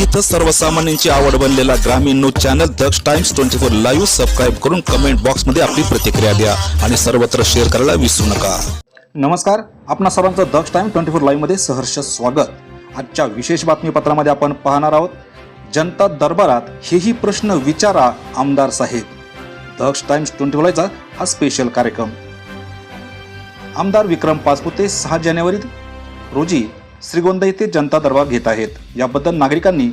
अल्पावधीत सर्वसामान्यांची आवड बनलेला ग्रामीण news channel Daksh times twenty four live subscribe करून कमेंट बॉक्समध्ये आपली प्रतिक्रिया द्या आणि सर्वत्र शेअर करायला विसरू नका. नमस्कार आपणा सर्वांचं दक्ष टाइम ट्वेंटी फोर लाईव्हमध्ये सहर्ष स्वागत. आजच्या विशेष बातमीपत्रामध्ये आपण पाहणार आहोत जनता दरबारात हेही प्रश्न विचारा आमदार साहेब. दक्ष टाइम्स ट्वेंटी फोर हा स्पेशल कार्यक्रम. आमदार विक्रम पाचपुते सहा जानेवारी रोजी श्रीगोंदा येथे जनता दरबार घेत आहेत. याबद्दल नागरिकांनी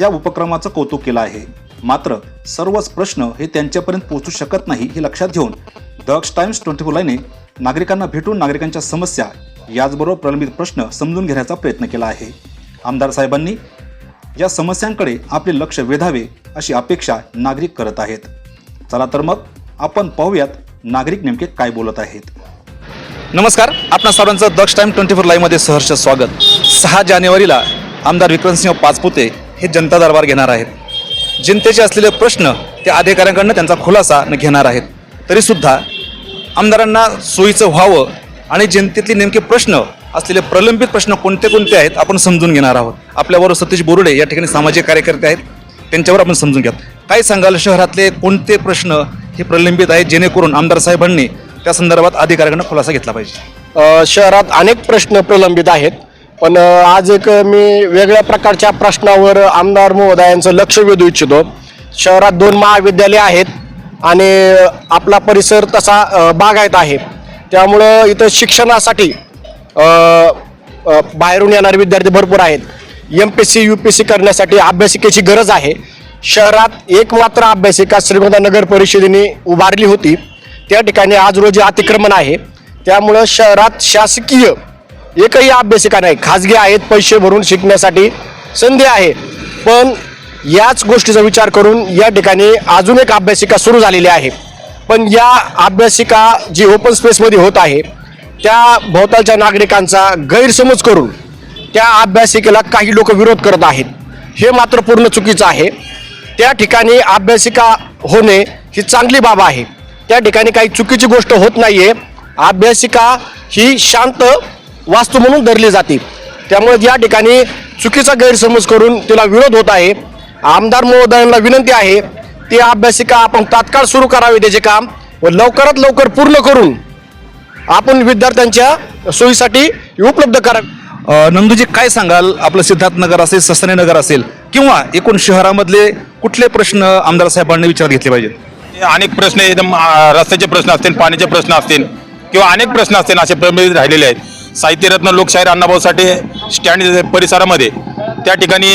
या उपक्रमाचं कौतुक केलं आहे. मात्र सर्वच प्रश्न हे त्यांच्यापर्यंत पोहोचू शकत नाही हे लक्षात घेऊन दक्ष टाइम्स ट्वेंटी फोर लाईने नागरिकांना भेटून नागरिकांच्या समस्या याचबरोबर प्रलंबित प्रश्न समजून घेण्याचा प्रयत्न केला आहे. आमदार साहेबांनी या समस्यांकडे आपले लक्ष वेधावे अशी अपेक्षा नागरिक करत आहेत. चला तर मग आपण पाहूयात नागरिक नेमके काय बोलत आहेत. नमस्कार आपणा सर्वांचं दक्ष टाईम ट्वेंटी फोर लाईव्हमध्ये सहर्ष स्वागत. सहा जानेवारीला आमदार विक्रमसिंह पाचपुते हे जनता दरबार घेणार आहेत. जनतेचे असलेले प्रश्न ते अधिकाऱ्यांकडनं त्यांचा खुलासा घेणार आहेत. तरीसुद्धा आमदारांना सोयीचं व्हावं आणि जनतेतले नेमके प्रश्न असलेले प्रलंबित प्रश्न कोणते कोणते आहेत आपण समजून घेणार आहोत. आपल्याबरोबर सतीश बोरुडे या ठिकाणी सामाजिक कार्यकर्ते आहेत. त्यांच्यावर आपण समजून घ्या काय सांगाल? शहरातले कोणते प्रश्न हे प्रलंबित आहेत? जेणेकरून आमदार साहेबांनी त्या संदर्भात अधिकाऱ्यांकडून खुलासा घेतला पाहिजे. शहरात अनेक प्रश्न प्रलंबित आहेत. पण आज एक मी वेगळ्या प्रकारच्या प्रश्नावर आमदार महोदयांचं लक्ष वेधू इच्छितो. शहरात दोन महाविद्यालय आहेत आणि आपला परिसर तसा बागायत आहे. त्यामुळं इथं शिक्षणासाठी बाहेरून येणारे विद्यार्थी भरपूर आहेत. M P C U P C करण्यासाठी अभ्यासिकेची गरज आहे. शहरात एकमात्र अभ्यासिका श्रीगोंदा नगर परिषदेने उभारली होती. त्या ठिकाणी आज रोजी अतिक्रमण आहे. त्यामुळं शहरात शासकीय एकही अभ्यासिका नाही. खाजगी आहेत पैसे भरून शिकण्यासाठी संधी आहे. पण याच गोष्टीचा विचार करून या ठिकाणी अजून एक अभ्यासिका सुरू झालेली आहे. पण या अभ्यासिका जी ओपन स्पेसमध्ये होत आहे त्या भोवतालच्या नागरिकांचा गैरसमज करून त्या अभ्यासिकेला काही लोक विरोध करत आहेत. हे मात्र पूर्ण चुकीचं आहे. त्या ठिकाणी अभ्यासिका होणे ही चांगली बाब आहे. त्या ठिकाणी काही चुकीची गोष्ट होत नाहीये. अभ्यासिका ही शांत वास्तू म्हणून धरली जाते. त्यामुळे या ठिकाणी चुकीचा गैरसमज करून तिला विरोध होत आहे. आमदार महोदयांना विनंती आहे ती अभ्यासिका आपण तात्काळ सुरू करावी त्याचे काम व लवकरात लवकर पूर्ण करून आपण विद्यार्थ्यांच्या सोयीसाठी उपलब्ध करावी नंदूजी काय सांगाल? आपलं सिद्धार्थनगर असेल सस्तानी नगर असेल किंवा एकूण शहरामधले कुठले प्रश्न आमदार साहेबांनी विचार घेतले पाहिजेत? अनेक प्रश्न एकदम रस्त्याचे प्रश्न असतील पाण्याचे प्रश्न असतील किंवा अनेक प्रश्न असतील असे प्रलंबित राहिलेले आहेत. साहित्यरत्न लोकशाहीर अण्णाभाऊ साठे स्टँड परिसरामध्ये त्या ठिकाणी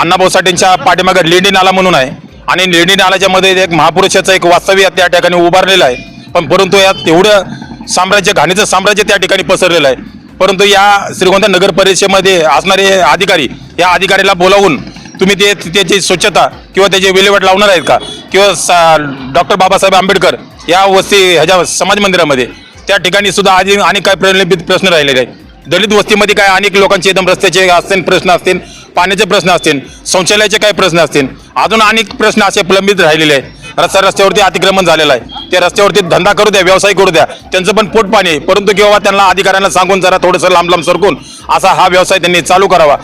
अण्णाभाऊ साठेंच्या पाठीमागे लेणी नाला म्हणून आहे. आणि लेणी नालाच्या मध्ये एक महापुरुषाचं एक वास्तव्य त्या ठिकाणी उभारलेलं आहे. पण परंतु यात तेवढं साम्राज्य घाणीचं साम्राज्य त्या ठिकाणी पसरलेलं आहे. परंतु या श्रीगोंदा नगर परिषदेमध्ये असणारे अधिकारी या अधिकाऱ्याला बोलावून तुम्ही ते त्याची स्वच्छता किंवा त्याची विल्हेवाट लावणार आहेत का? किंवा सा डॉक्टर बाबासाहेब आंबेडकर या वस्ती ह्याच्या समाज मंदिरामध्ये त्या ठिकाणी सुद्धा आधी अनेक काय प्रलंबित प्रश्न राहिलेले आहेत. दलित वस्तीमध्ये काय अनेक लोकांचे एकदम रस्त्याचे असतील प्रश्न असतील पाण्याचे प्रश्न असतील शौचालयाचे काय प्रश्न असतील अजून अनेक प्रश्न असे प्रलंबित राहिलेले आहेत. रस्त्या रस्त्यावरती अतिक्रमण झालेलं आहे. त्या रस्त्यावरती धंदा करू द्या व्यवसाय करू द्या त्यांचं पण पोट पाणी आहे. परंतु किंवा त्यांना अधिकाऱ्यांना सांगून जरा थोडंसं लांब लांब सरकून असा हा व्यवसाय त्यांनी चालू करावा.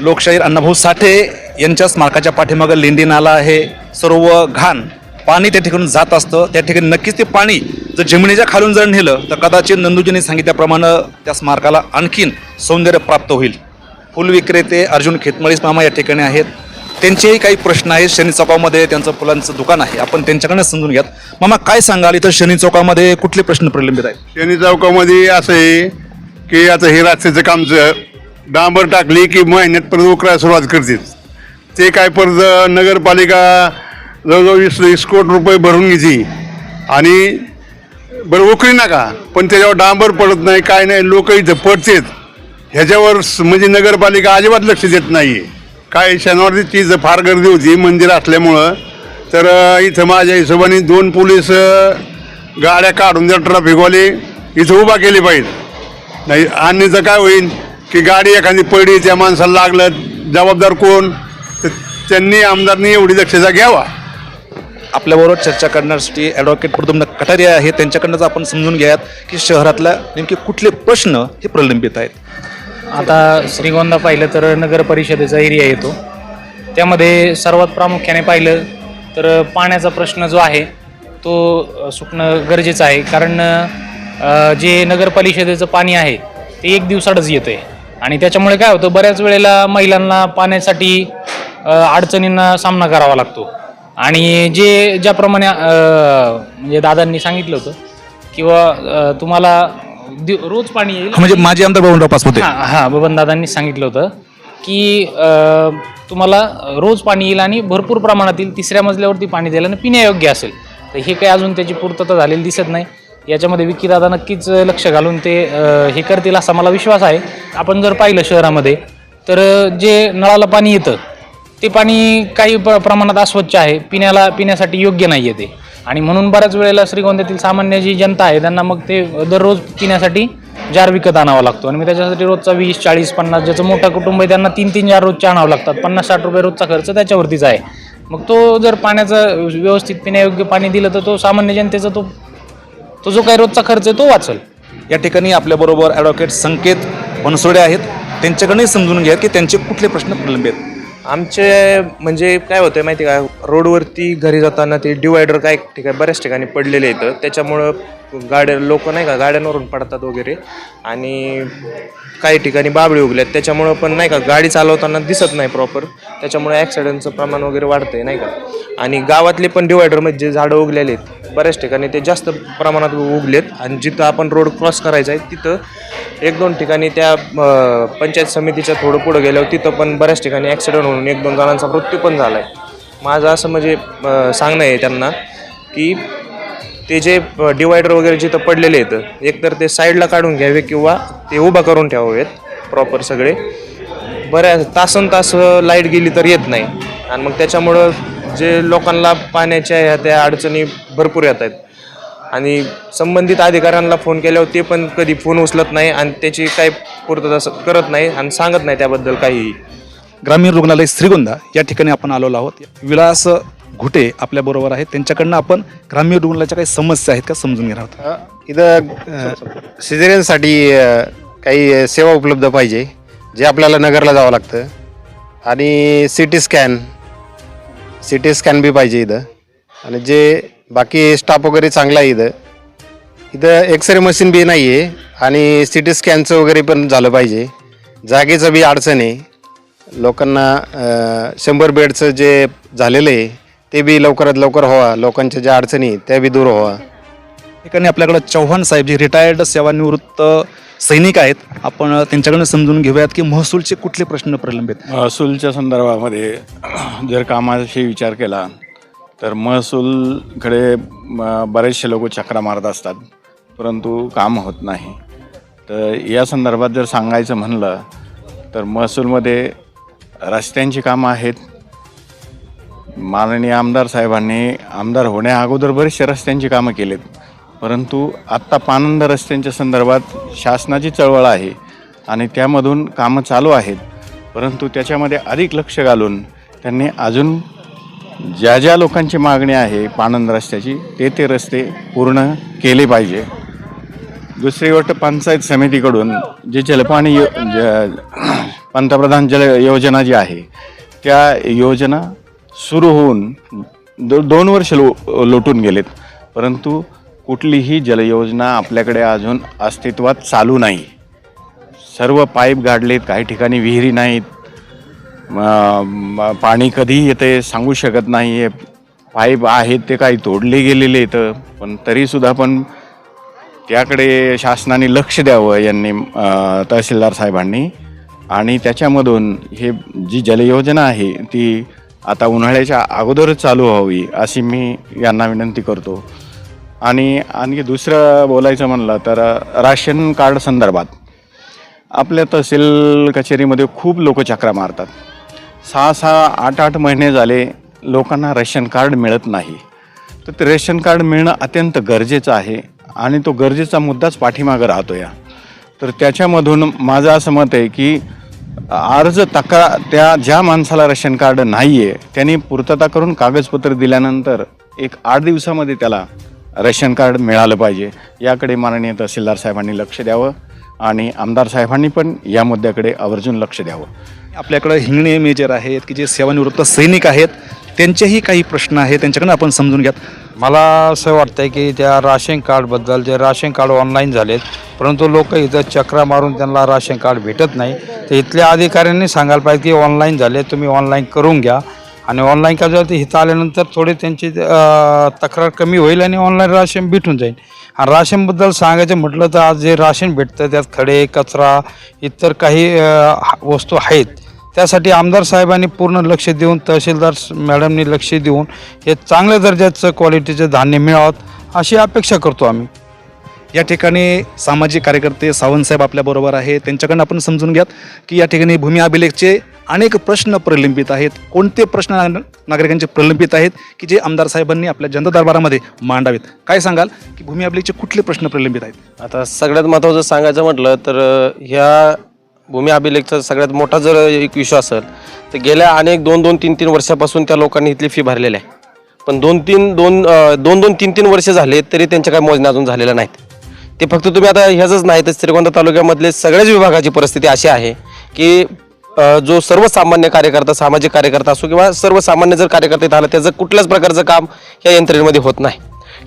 लोकशाहीर अण्णाभाऊ साठे यांच्या स्मारकाच्या पाठीमागं लेंडी नाला आहे. सर्व घाण पाणी त्या ठिकाणी जात असतं. त्या ठिकाणी नक्कीच ते पाणी जर जमिनीच्या खालून जर नेलं तर कदाचित नंदूजींनी सांगितल्याप्रमाणे त्या स्मारकाला आणखीन सौंदर्य प्राप्त होईल. फुल विक्रेते अर्जुन खेतमळीस मामा या ठिकाणी आहेत. त्यांचेही काही प्रश्न आहेत. शनी चौकामध्ये त्यांचं फुलांचं दुकान आहे. आपण त्यांच्याकडनं समजून घ्यात. मामा काय सांगाल? इथं शनी चौकामध्ये कुठले प्रश्न प्रलंबित आहेत? शनी चौकामध्ये असं आहे की आता हे रस्त्याचं कामचं डांबर टाकली की महिन्यात परत उकरायला सुरुवात करतील. ते काय परत नगरपालिका जवळजवळ वीस वीस कोटी रुपये भरून घ्यायची आणि बरं उकळी नका पण त्याच्यावर डांबर पडत नाही काय नाही लोक इथं पडतेत. ह्याच्यावर म्हणजे नगरपालिका अजिबात लक्ष देत नाही काय शनिवारची इथं फार गर्दी होती मंदिर असल्यामुळं तर इथं माझ्या हिशोबाने दोन पोलीस गाड्या काढून द्या ट्रॅफिकवाले इथं उभा केली पाहिजे. नाही आणि तर काय होईल की गाडी एखादी पडली त्या माणसाला लागलं जबाबदार कोण? त्यांनी आमदारनी एवढी दक्षता घ्यावा. आपल्याबरोबर चर्चा करण्यासाठी ॲडव्होकेट प्रद्युम्न कटारिया आहे. त्यांच्याकडनंच आपण समजून घ्यात की शहरातल्या नेमके कुठले प्रश्न हे प्रलंबित आहेत. आता श्रीगोंदा पाहिलं तर नगर परिषदेचा एरिया येतो. त्यामध्ये सर्वात प्रामुख्याने पाहिलं तर पाण्याचा प्रश्न जो आहे तो सुटणं गरजेचं आहे. कारण जे नगर परिषदेचं पाणी आहे ते एक दिवसाडच येतं आहे आणि त्याच्यामुळे काय होतं बऱ्याच वेळेला महिलांना पाण्यासाठी अडचणींना सामना करावा लागतो. आणि जे ज्याप्रमाणे म्हणजे दादांनी सांगितलं होतं किंवा तुम्हाला दि रोज पाणी येईल. म्हणजे माझे आमदार बबनराव पाचपुते हा हा बबन दादांनी सांगितलं होतं की तुम्हाला रोज पाणी येईल आणि भरपूर प्रमाणात येईल तिसऱ्या मजल्यावरती पाणी द्यायला आणि पिण्यायोग्य असेल. तर हे काही अजून त्याची पूर्तता झालेली दिसत नाही. याच्यामध्ये विकी दादा नक्कीच लक्ष घालून ते हे करतील असा मला विश्वास आहे. आपण जर पाहिलं शहरामध्ये तर जे नळाला पाणी येतं ते पाणी काही प्र प्रमाणात अस्वच्छ आहे. पिण्याला पिण्यासाठी योग्य नाही आहे ते. आणि म्हणून बऱ्याच वेळेला श्रीगोंद्यातील सामान्य जी जनता आहे त्यांना मग ते दररोज पिण्यासाठी जार विकत आणावा लागतो. आणि मी त्याच्यासाठी रोजचा वीस चाळीस पन्नास ज्याचं मोठं कुटुंब आहे त्यांना तीन तीन जार रोजच्या आणावं लागतात. पन्नास साठ रुपये रोजचा खर्च त्याच्यावरतीच आहे. मग तो जर पाण्याचं व्यवस्थित पिण्यायोग्य पाणी दिलं तर तो सामान्य जनतेचा तो तो जो काही रोजचा खर्च आहे तो वाचल. या ठिकाणी आपल्याबरोबर ॲडव्होकेट संकेत बनसोडे आहेत. त्यांच्याकडे समजून घ्या की त्यांचे कुठले प्रश्न प्रलंबित आहेत. आमचे म्हणजे काय होतं आहे माहिती का? रोडवरती घरी जाताना ते डिवायडर काय ठिकाणी बऱ्याच ठिकाणी पडलेले आहेत. त्याच्यामुळं गाड्या लोक नाही का गाड्यांवरून पडतात वगैरे. आणि काही ठिकाणी बाबळी उगल्यात. त्याच्यामुळं पण नाही का गाडी चालवताना दिसत नाही प्रॉपर त्याच्यामुळे ॲक्सिडेंटचं प्रमाण वगैरे वाढतं आहे नाही का? आणि गावातले पण डिवायडर म्हणजे झाडं उगलेले आहेत बऱ्याच ठिकाणी ते जास्त प्रमाणात उगलेत. आणि जिथं आपण रोड क्रॉस करायचा आहे तिथं एक दोन ठिकाणी त्या पंचायत समितीच्या थोडं पुढं गेल्यावर तिथं पण बऱ्याच ठिकाणी ॲक्सिडेंट होऊन एक दोन जणांचा मृत्यू पण झाला आहे माझं असं म्हणजे सांगणं आहे त्यांना की ते जे डिवायडर वगैरे जिथं पडलेले आहेत एकतर ते साईडला काढून घ्यावे किंवा ते उभा करून ठेवावेत प्रॉपर सगळे. बऱ्या तासन तास लाइट गेली तर येत नाही. आणि मग त्याच्यामुळं जे लोकांना पाण्याच्या ह्या त्या अडचणी भरपूर येत आहेत. आणि संबंधित अधिकाऱ्यांना फोन केल्यावर ते पण कधी फोन उचलत नाही आणि त्याची काही पूर्तता करत नाही आणि सांगत नाही त्याबद्दल काहीही. ग्रामीण रुग्णालय श्रीगोंदा या ठिकाणी आपण आलेलो आहोत. विलास घुटे आपल्याबरोबर आहेत. त्यांच्याकडनं आपण ग्रामीण रुग्णालयाच्या काही समस्या आहेत का समजून घेणार आहोत? इथं सिझेरियनसाठी काही सेवा उपलब्ध पाहिजे जे आपल्याला नगरला जावं लागतं. आणि C T scan C T scan बी पाहिजे इथं. आणि जे बाकी स्टाफ वगैरे चांगला आहे इथं. इथं एक्सरे मशीन बी नाही आहे आणि सी टी स्कॅनचं वगैरे पण झालं पाहिजे. जागेचं बी अडचण आहे. लोकांना शंभर बेडचं जे झालेलं आहे ते बी लवकरात लवकर व्हावा. लोकांच्या ज्या अडचणी त्या बी दूर व्हावा. ठिकाणी आपल्याकडं चव्हाण साहेब जे रिटायर्ड सेवानिवृत्त सैनिक आहेत. आपण त्यांच्याकडनं समजून घेऊयात की महसूलचे कुठले प्रश्न प्रलंबित आहेत? महसूलच्या संदर्भामध्ये जर कामाविषयी विचार केला तर महसूलकडे बरेचसे लोक चक्रा मारत असतात परंतु काम होत नाही. तर या संदर्भात जर सांगायचं म्हणलं तर महसूलमध्ये रस्त्यांची कामं आहेत. माननीय आमदार साहेबांनी आमदार होण्या अगोदर बरेचसे रस्त्यांची कामं केलीत. परंतु आत्ता पानंद रस्त्यांच्या संदर्भात शासनाची चळवळ आहे आणि त्यामधून कामं चालू आहेत. परंतु त्याच्यामध्ये अधिक लक्ष घालून त्यांनी अजून ज्या ज्या लोकांची मागणी आहे पानंद रस्त्याची ते ते रस्ते पूर्ण केले पाहिजे. दुसरी गोष्ट पंचायत समितीकडून जे जलपाणी यो ज पंतप्रधान जल योजना जी आहे त्या योजना सुरू होऊन दो दोन वर्ष लो लोटून गेलेत. परंतु कुठलीही जलयोजना आपल्याकडे अजून अस्तित्वात चालू नाही. सर्व पाईप गाडलेत काही ठिकाणी विहिरी नाहीत. पाणी कधीही येते सांगू शकत नाही आहे पाईप आहेत ते काही तोडले गेलेले आहेत पण तरीसुद्धा पण त्याकडे शासनाने लक्ष द्यावं यांनी तहसीलदार साहेबांनी. आणि त्याच्यामधून हे जी जलयोजना आहे ती आता उन्हाळ्याच्या अगोदरच चालू व्हावी अशी मी यांना विनंती करतो. आणि आणखी दुसरं बोलायचं म्हणलं तर राशन कार्ड संदर्भात. आपल्या तहसील कचेरीमध्ये खूप लोक चक्रा मारतात. सहा सहा आठ आठ महिने झाले लोकांना रेशन कार्ड मिळत नाही. तर ते रेशन कार्ड मिळणं अत्यंत गरजेचं आहे आणि तो गरजेचा मुद्दाच पाठीमागं राहतो या. तर त्याच्यामधून माझं असं मत आहे की अर्ज तक्रार त्या ज्या माणसाला रेशन कार्ड नाही आहे त्यांनी पूर्तता करून कागदपत्र दिल्यानंतर एक आठ दिवसामध्ये त्याला रेशन कार्ड मिळालं पाहिजे. याकडे माननीय तहसीलदार साहेबांनी लक्ष द्यावं आणि आमदार साहेबांनी पण या मुद्द्याकडे आवर्जून लक्ष द्यावं. आपल्याकडे हिंगणे मेजर आहेत की जे सेवानिवृत्त सैनिक आहेत त्यांचेही काही प्रश्न आहेत त्यांच्याकडनं आपण समजून घ्या मला असं वाटतं की त्या राशन कार्डबद्दल जे राशन कार्ड ऑनलाईन झालेत परंतु लोक इथं चक्रा मारून त्यांना राशन कार्ड भेटत नाही. तर इथल्या अधिकाऱ्यांनी सांगायला पाहिजे की ऑनलाईन झाले तुम्ही ऑनलाईन करून घ्या. आणि ऑनलाईन कर्जावरती झालं आल्यानंतर थोडी त्यांची तक्रार कमी होईल आणि ऑनलाईन राशन भेटून जाईल. आणि राशनबद्दल सांगायचं म्हटलं तर आज जे राशन भेटतं त्यात खडे कचरा इतर काही हा- वस्तू आहेत त्यासाठी आमदार साहेबांनी पूर्ण लक्ष देऊन तहसीलदार मॅडमनी लक्ष देऊन हे चांगल्या दर्जाचं क्वालिटीचं धान्य मिळावं अशी अपेक्षा करतो आम्ही. या ठिकाणी सामाजिक कार्यकर्ते सावंतसाहेब आपल्याबरोबर आहे. त्यांच्याकडनं आपण समजून घ्यात की या ठिकाणी भूमी अभिलेखचे अनेक प्रश्न प्रलंबित आहेत. कोणते प्रश्न नागरिकांचे प्रलंबित आहेत की जे आमदार साहेबांनी आपल्या जनता दरबारामध्ये मांडावेत? काय सांगाल की भूमी अभिलेखचे कुठले प्रश्न प्रलंबित आहेत? आता सगळ्यात महत्त्वाचं सांगायचं म्हटलं तर ह्या भूमी अभिलेखचा सगळ्यात मोठा जर एक विषय असेल तर गेल्या अनेक दोन दोन तीन तीन वर्षापासून त्या लोकांनी इथली फी भरलेली आहे. पण दोन तीन दोन दोन दोन तीन तीन वर्ष झाले तरी त्यांच्या काही मोजण्या अजून झालेल्या नाहीत. ते फक्त तुम्ही आता ह्याच नाही तर श्रीगोंदा तालुक्यामधले सगळ्याच विभागाची परिस्थिती अशी आहे की जो सर्वसामान्य कार्यकर्ता सामाजिक कार्यकर्ता असो किंवा सर्वसामान्य जर कार्यकर्ता इथं आला त्याचं कुठल्याच प्रकारचं काम ह्या यंत्रणेमध्ये होत नाही.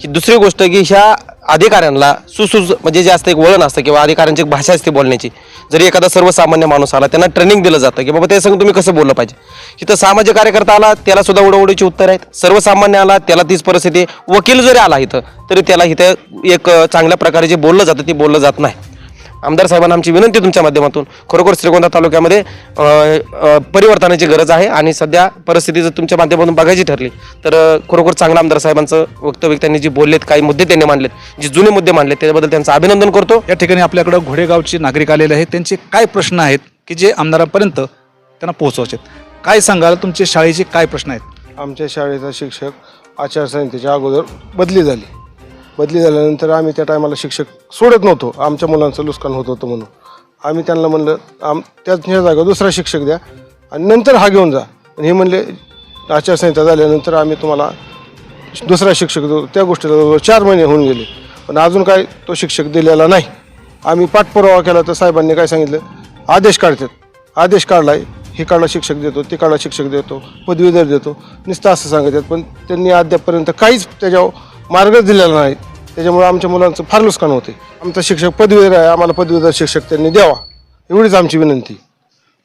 ही दुसरी गोष्ट की ह्या अधिकाऱ्यांना सुसूज म्हणजे जे असतं एक वळण असतं किंवा अधिकाऱ्यांची एक भाषा असते बोलण्याची. जरी एखादा सर्वसामान्य माणूस आला त्यांना ट्रेनिंग दिलं जातं की बाबा त्या संग तुम्ही कसं बोललं पाहिजे. इथं सामाजिक कार्यकर्ता आला त्याला सुद्धा उडवडीची उत्तर आहेत. सर्वसामान्य आला त्याला तीच परिस्थिती वकील जरी आला इथं तरी त्याला इथं एक चांगल्या प्रकारे जे बोललं जातं ते बोललं जात नाही. आमदार साहेबांना आमची विनंती तुमच्या माध्यमातून. खरोखर श्रीगोंदा तालुक्यामध्ये परिवर्तनाची गरज आहे आणि सध्या परिस्थिती जर तुमच्या माध्यमातून बघायची ठरली तर खरोखर चांगलं आमदार साहेबांचं वक्तव्य त्यांनी जे बोललेत काही मुद्दे त्यांनी मांडलेत जे जुने मुद्दे मांडलेत त्याबद्दल त्यांचं अभिनंदन करतो. या ठिकाणी आपल्याकडं घोडेगावचे नागरिक आलेले आहेत. त्यांचे काय प्रश्न आहेत की जे आमदारांपर्यंत त्यांना पोहोचवायचे आहेत काय सांगाल? तुमचे शाळेचे काय प्रश्न आहेत? आमच्या शाळेचा शिक्षक आचारसंहितेच्या अगोदर बदली झाली. बदली झाल्यानंतर आम्ही त्या टायमाला शिक्षक सोडत नव्हतो. आमच्या मुलांचं नुकसान होत होतं म्हणून. आम्ही त्यांना म्हणलं आम त्याच ह्या जागा दुसरा शिक्षक द्या आणि नंतर हा घेऊन जा. आणि हे म्हणले आचारसंहिता झाल्यानंतर आम्ही तुम्हाला दुसरा शिक्षक देऊ. त्या गोष्टीला चार महिने होऊन गेले. पण अजून काय तो शिक्षक दिलेला नाही. आम्ही पाठपुरावा केला तर साहेबांनी काय सांगितलं? आदेश काढतात. आदेश काढलाय हे काढला शिक्षक देतो ते काढला शिक्षक देतो पदवीधर देतो. नुसतं असं सांगतात. पण त्यांनी अद्यापपर्यंत काहीच त्याच्यावर मार्गच दिलेला नाही. त्याच्यामुळे आमच्या मुलांचं फार नुकसान होते. आमचा शिक्षक पदवीधर आहे आम्हाला पदवीधर शिक्षक त्यांनी द्यावा. एवढीच आमची विनंती.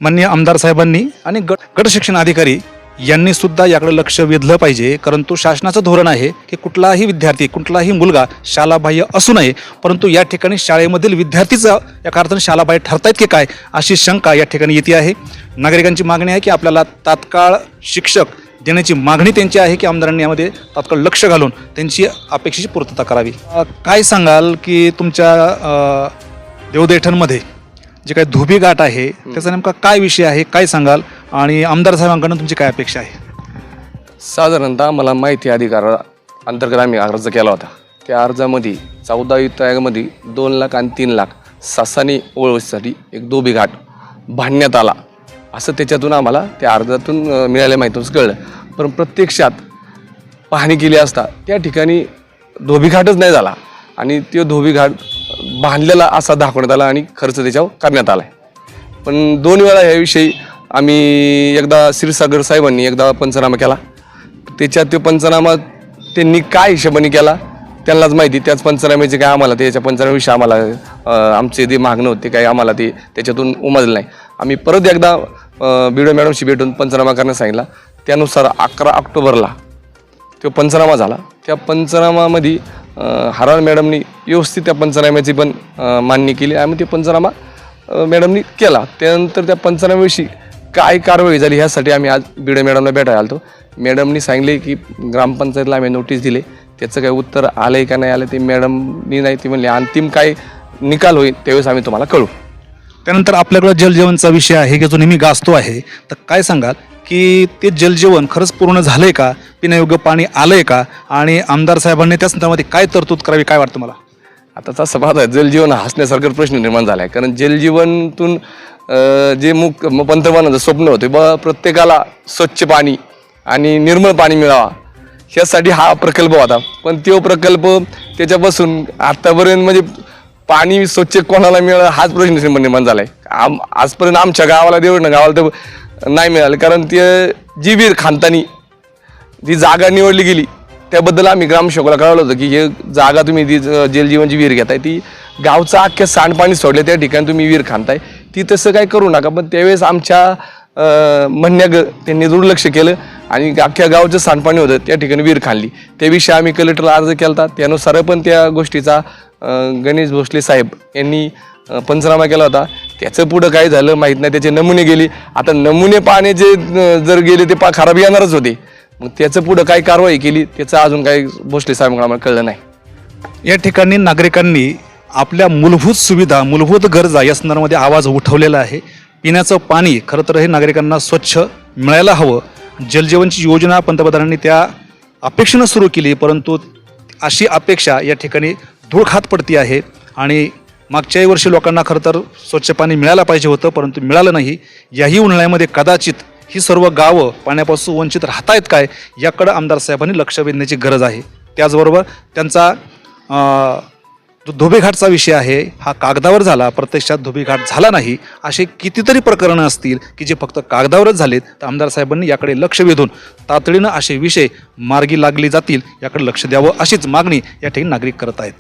माननीय आमदार साहेबांनी आणि गट गट शिक्षण अधिकारी यांनी सुद्धा याकडे लक्ष वेधलं पाहिजे कारण तो शासनाचं धोरण आहे की कुठलाही विद्यार्थी कुठलाही मुलगा शालाबाह्य असू नये परंतु या ठिकाणी शाळेमधील विद्यार्थीच या अर्थानं शालाबाह्य ठरतायत की काय अशी शंका या ठिकाणी येते आहे. नागरिकांची मागणी आहे की आपल्याला तात्काळ शिक्षक देण्याची मागणी त्यांची आहे की आमदारांनी यामध्ये तात्काळ लक्ष घालून त्यांची अपेक्षेची पूर्तता करावी. काय सांगाल की तुमच्या अ, देवदैठणमध्ये जे काही धोबी घाट आहे त्याचा नेमका काय विषय आहे काय सांगाल? आणि आमदार साहेबांकडून तुमची काय अपेक्षा आहे? साधारणतः मला माहिती अधिकार अंतर्गत आम्ही अर्ज केला होता. त्या अर्जामध्ये चौदा युक्तामध्ये दोन लाख आणि तीन लाख सासानी ओळखीसाठी एक दोबी घाट बांधण्यात आला. असं त्याच्यातून आम्हाला त्या अर्जातून अं, मिळाल्या माहितीच कळलं. पण प्रत्यक्षात पाहणी केली असता त्या ठिकाणी धोबीघाटच नाही झाला. आणि तो धोबीघाट बांधलेला असा दाखवण्यात आला आणि खर्च त्याच्यावर करण्यात आला पण दोन वेळा याविषयी आम्ही एकदा क्षीरसागर साहेबांनी एकदा पंचनामा केला. त्याच्यात तो पंचनामा त्यांनी काय हिशोबाने केला त्यांनाच माहिती. त्याच पंचनाम्याचे काय आम्हाला त्याच्या पंचनाम्याविषयी आम्हाला आमचे जे मागणं होते काय आम्हाला ते त्याच्यातून उमजलं नाही. आम्ही परत एकदा बी बिडो मॅडमशी भेटून पंचनामा करण्यास सांगितला. त्यानुसार अकरा ऑक्टोबरला तो पंचनामा झाला. त्या पंचनामामध्ये हरार हराळ मॅडमनी व्यवस्थित त्या पंचनाम्याची पण मान्य केली आणि ते पंचनामा मॅडमनी केला. त्यानंतर त्या पंचनाम्याविषयी काय कारवाई झाली ह्यासाठी आम्ही आज बिडे मॅडमला भेटायला आलतो. मॅडमनी सांगले की ग्रामपंचायतला आम्ही नोटीस दिले. त्याचं काही उत्तर आलं आहे का नाही आलं ते मॅडमनी नाही ती म्हणले अंतिम काय निकाल होईल त्यावेळेस आम्ही तुम्हाला कळू त्यानंतर आपल्याकडं जलजीवनचा विषय आहे की जो नेहमी गाजतो आहे तर काय सांगाल? की ते जलजीवन खरंच पूर्ण झालं आहे का? पिण्यायोग्य पाणी आलं आहे का? आणि आमदार साहेबांनी त्या संदर्भामध्ये काय तरतूद करावी काय वाटतं मला आता तसं आहे जलजीवन हसण्यासारखा प्रश्न निर्माण झाला आहे कारण जलजीवनतून जे मुख म- पंतप्रधानाचं स्वप्न होते बा प्रत्येकाला स्वच्छ पाणी आणि निर्मळ पाणी मिळावा ह्यासाठी हा प्रकल्प होता. पण तो प्रकल्प त्याच्यापासून आत्तापर्यंत म्हणजे पाणी स्वच्छ कोणाला मिळालं हाच प्रश्न निर्माण झालाय. आम आजपर्यंत आमच्या गावाला देऊळ ना गावाला तर नाही मिळालं. कारण ते जी विहीर खानतानी जी जागा निवडली गेली त्याबद्दल आम्ही ग्रामसेवकाला कळवलं होतं की हे जागा तुम्ही जी जलजीवनची विहीर घेताय ती गावचं अख्ख्या सांडपाणी सोडले त्या ठिकाणी तुम्ही विहीर खांदताय ती तसं काय करू नका पण त्यावेळेस आमच्या म्हणण्या ग त्यांनी दुर्लक्ष केलं. आणि अख्ख्या गावचं सांडपाणी होतं त्या ठिकाणी विहीर खाणली त्याविषयी आम्ही कलेक्टरला अर्ज केला होता त्यानुसार पण त्या गोष्टीचा गणेश भोसले साहेब यांनी पंचनामा केला होता. त्याचं पुढं काय झालं माहीत नाही. त्याचे नमुने गेले. आता नमुने पाहणे जे जर गेले ते पा खराब येणारच होते. मग त्याचं पुढं काय कारवाई केली त्याचं अजून काही भोसले साहेबांना आम्हाला कळलं नाही. या ठिकाणी नागरिकांनी आपल्या मूलभूत सुविधा मूलभूत गरजा या संदर्भामध्ये आवाज उठवलेला आहे. पिण्याचं पाणी खरं तर हे नागरिकांना स्वच्छ मिळायला हवं. जलजीवनची योजना पंतप्रधानांनी त्या अपेक्षेनं सुरू केली परंतु अशी अपेक्षा या ठिकाणी धूळ खात पडती आहे. आणि मागच्याही वर्षी लोकांना खरं तर स्वच्छ पाणी मिळायला पाहिजे होतं परंतु मिळालं नाही. याही उन्हाळ्यामध्ये कदाचित ही सर्व गावं पाण्यापासून वंचित राहतायत काय याकडं आमदार साहेबांनी लक्ष वेधण्याची गरज आहे. त्याचबरोबर त्यांचा धोबेघाटचा विषय आहे. हा कागदावर झाला प्रत्यक्षात धोबेघाट झाला नाही. असे कितीतरी प्रकरणं असतील की जे फक्त कागदावरच झालेत तर आमदार साहेबांनी याकडे लक्ष वेधून तातडीनं असे विषय मार्गी लागले जातील याकडे लक्ष द्यावं अशीच मागणी या ठिकाणी नागरिक करत आहेत.